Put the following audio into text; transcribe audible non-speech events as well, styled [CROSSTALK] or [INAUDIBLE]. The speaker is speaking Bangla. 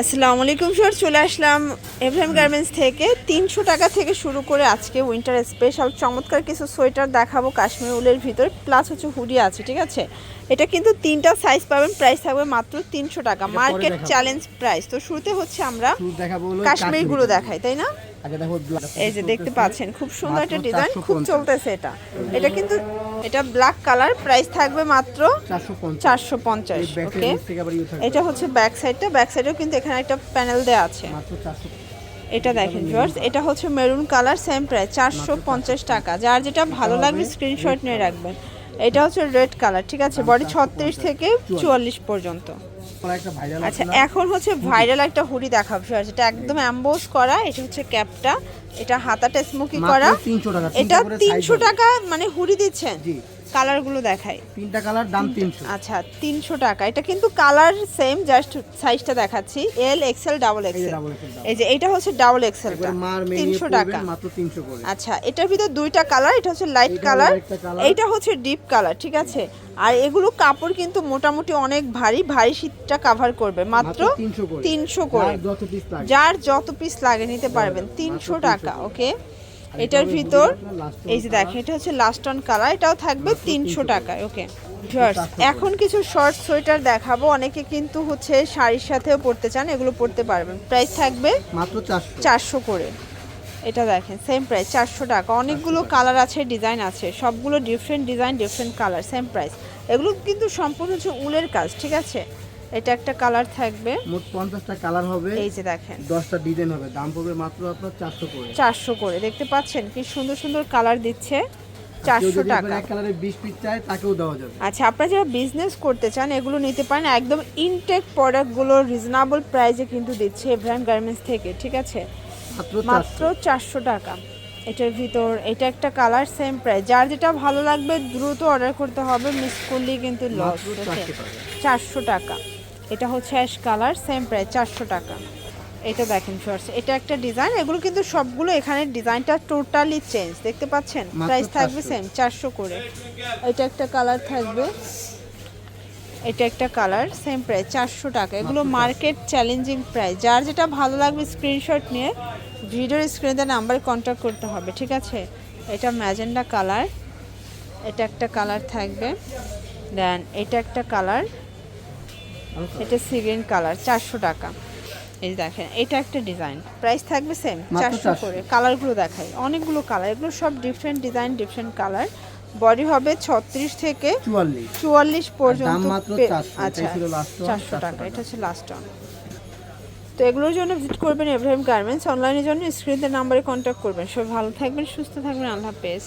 আসসালামু আলাইকুম স্যার চলে আসলাম এভরিম গার্মেন্টস থেকে। তিনশো টাকা থেকে শুরু করে আজকে উইন্টার স্পেশাল চমৎকার কিছু সোয়েটার দেখাবো কাশ্মীর উলের ভিতর প্লাস হচ্ছে হুডি আছে ঠিক আছে? এটা কিন্তু তিনটা সাইজ পাবেন প্রাইস থাকবে মাত্র তিনশো টাকা। মার্কেট চ্যালেঞ্জ প্রাইস তো শুরুতে হচ্ছে আমরা কাশ্মীরগুলো দেখাই তাই না? এই যে দেখতে পাচ্ছেন খুব সুন্দর একটা ডিজাইন খুব চলতেছে এটা। এটা কিন্তু এটা ব্ল্যাক কালার প্রাইস থাকবে মাত্র চারশো পঞ্চাশ। ওকে। এটা হচ্ছে ব্যাক সাইডটা ব্যাক সাইডেও কিন্তু এখানে একটা প্যানেল দেওয়া আছে। এটা দেখেন ভিউয়ার্স এটা হচ্ছে মেরুন কালার সেম প্রাইস চারশো পঞ্চাশ টাকা। যার যেটা ভালো লাগবে স্ক্রিনশট নিয়ে রাখবেন। এটা হচ্ছে রেড কালার ঠিক আছে? বডি ছত্রিশ থেকে চুয়াল্লিশ পর্যন্ত। আচ্ছা এখন হচ্ছে [LAUGHS] ভাইরাল একটা হুডি দেখাবো এটা একদম অ্যাম্বোস করা এটা হচ্ছে ক্যাপটা এটা হাতাটা স্মোকি করা। মাত্র 300 এটা তিনশো টাকা মানে হুডি দিচ্ছেন। জি। কালারগুলো দেখাই। তিনটা কালার দাম 300 আচ্ছা তিনশো টাকা। এটা কিন্তু কালার সেম জাস্ট সাইজটা দেখাচ্ছি। এল এক্সেল ডাবল এক্সেল এই যে এটা হচ্ছে ডাবল একবার তিনশো টাকা। মাত্র 300 করে। আচ্ছা এটার ভিতর দুইটা কালার এটা হচ্ছে লাইট কালার। এইটা হচ্ছে ডিপ কালার ঠিক আছে? আর এগুলো কাপড় কিন্তু মোটামুটি অনেক ভারী ভারী শীতটা কাভার করবে। মাত্র 300 তিনশো করে। যার যত পিস লাগে। যার যত পিস লাগে নিতে পারবেন। তিনশো টাকা ওকে এটার ভিতর এই যে দেখেন এটা হচ্ছে লাস্ট অন কালার এটাও থাকবে তিনশো টাকায় ওকে এখন কিছু শর্ট সোয়েটার দেখাবো অনেকে কিন্তু হচ্ছে শাড়ির সাথেও পরতে চান এগুলো পরতে পারবেন। প্রাইস থাকবে মাত্র চারশো। করে। এটা দেখেন সেম প্রাইস চারশো টাকা। অনেকগুলো কালার আছে ডিজাইন আছে সবগুলো different design different colour same price এগুলো কিন্তু সম্পূর্ণ হচ্ছে উলের কাজ ঠিক আছে? এটা একটা কালার থাকবে। মোট 50টা কালার হবে। এই যে দেখেন। 10টা ডিজাইন হবে। দাম পড়বে মাত্র আপনার 400 করে। চারশো করে। দেখতে পাচ্ছেন কি সুন্দর সুন্দর কালার দিচ্ছে। চারশো যদি টাকা। কালারে 20 পিস চায় তাকেও দেওয়া যাবে। আচ্ছা আপনারা যারা বিজনেস করতে চান এগুলো নিতে পারেন। একদম ইনটেক প্রোডাক্টগুলো রিজনেবল প্রাইসে কিন্তু দিচ্ছে ব্র্যান্ড গার্মেন্টস থেকে ঠিক আছে? মাত্র মাত্র 400 চারশো টাকা। এটার ভিতর এটা একটা কালার সেম প্রাইস যার যেটা ভালো লাগবে দ্রুত অর্ডার করতে হবে। মিস করলেই কিন্তু লস 400 চারশো টাকা। এটা হচ্ছে অ্যাশ কালার সেম প্রাইস চারশো টাকা। এটা দেখেন শর্টস এটা একটা ডিজাইন এগুলো কিন্তু সবগুলো এখানে ডিজাইনটা টোটালি চেঞ্জ দেখতে পাচ্ছেন? প্রাইস থাকবে সেম চারশো করে। এটা একটা কালার থাকবে। এটা একটা কালার সেম প্রাইস চারশো টাকা। এগুলো মার্কেট চ্যালেঞ্জিং প্রাইস যার যেটা ভালো লাগবে স্ক্রিনশট নিয়ে ভিডিওর স্ক্রিনে নাম্বার কন্ট্যাক্ট করতে হবে ঠিক আছে? এটা ম্যাজেন্ডা কালার এটা একটা কালার থাকবে। দেন এটা একটা কালার এটা সিগ্রিন কালার চারশো টাকা। এই দেখেন এটা একটা ডিজাইন। প্রাইস থাকবে সেম চারশো করে। কালারগুলো দেখাই। অনেকগুলো কালার এগুলো সব different design different colour body হবে ছত্রিশ থেকে চুয়াল্লিশ। পর্যন্ত দাম মাত্র পে- 400, এটাই আচ্ছা চারশো টাকা। টাকা। এটা হচ্ছে লাস্ট অন তো এগুলোর জন্য ভিজিট করবেন এব্রাহিম গার্মেন্টস অনলাইনের জন্য স্ক্রিনের নাম্বারে কন্ট্যাক্ট করবেন। সবাই ভালো থাকবেন সুস্থ থাকবেন। আল্লাহ হাফেজ।